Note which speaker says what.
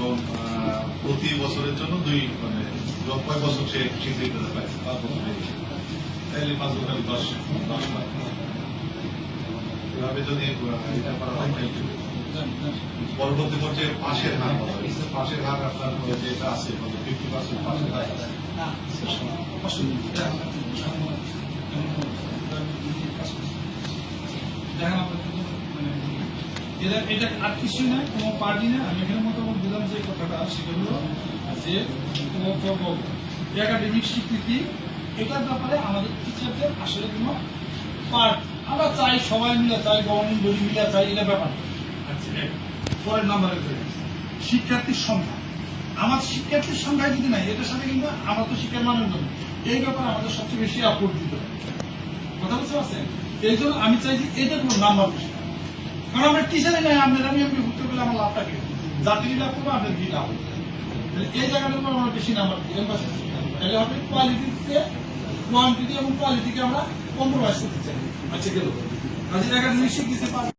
Speaker 1: এবং প্রতি বছরের জন্য দুই মানে কয় বছর সে স্বীকৃতি পায়, পাঁচ বছর তাইলে পাঁচ বছর দশ দশ লাখ এভাবে যদি এটা করা হয় পরবর্তী পর্যায়ে পাশের হার পাশের হার আপনার যেটা আছে ফিফটি পার্সেন্ট পাশের হার। আছে
Speaker 2: দেখেন আপনার কিন্তু, মানে, এটা এটা আর কিছুই না, কোনো পার্টি না। আমি এখানে মোটামুটি দিলাম যে কথাটা, সেটা হলো যে একাডেমিক স্বীকৃতি এটার ব্যাপারে আমাদের টিচারদের আসলে কোনো পার্ট আমরা চাই সবাই মিলে, চাই গভর্নমেন্ট বডি মিলে, চাই এটা ব্যাপার। আচ্ছা। পরের নাম্বারে শিক্ষার্থীর সংখ্যা। আমার শিক্ষার্থীর সংখ্যা যদি নাই, এটার সাথে কিন্তু আমার তো শিক্ষার জন্য এই ব্যাপারে আমাদের সবচেয়ে বেশি আপলোড কথা বুঝতে পারছেন? এই জন্য আমি চাই যে এটা কোনো নাম্বার না। কারণ আমরা কিসের নাই আপনার আমি আপনি আমার লাভটা কি লাভ করব আপনার কি লাভ এই জায়গাটা আমরা বেশি নাম্বার। তাহলে হবে কোয়ালিটিতে কোয়ান্টিটি এবং কোয়ালিটিকে আমরা কম্প্রোমাইজ করতে চাই। আচ্ছা গেল। কাজে দেখা নিশ্চিত দিতে পারব।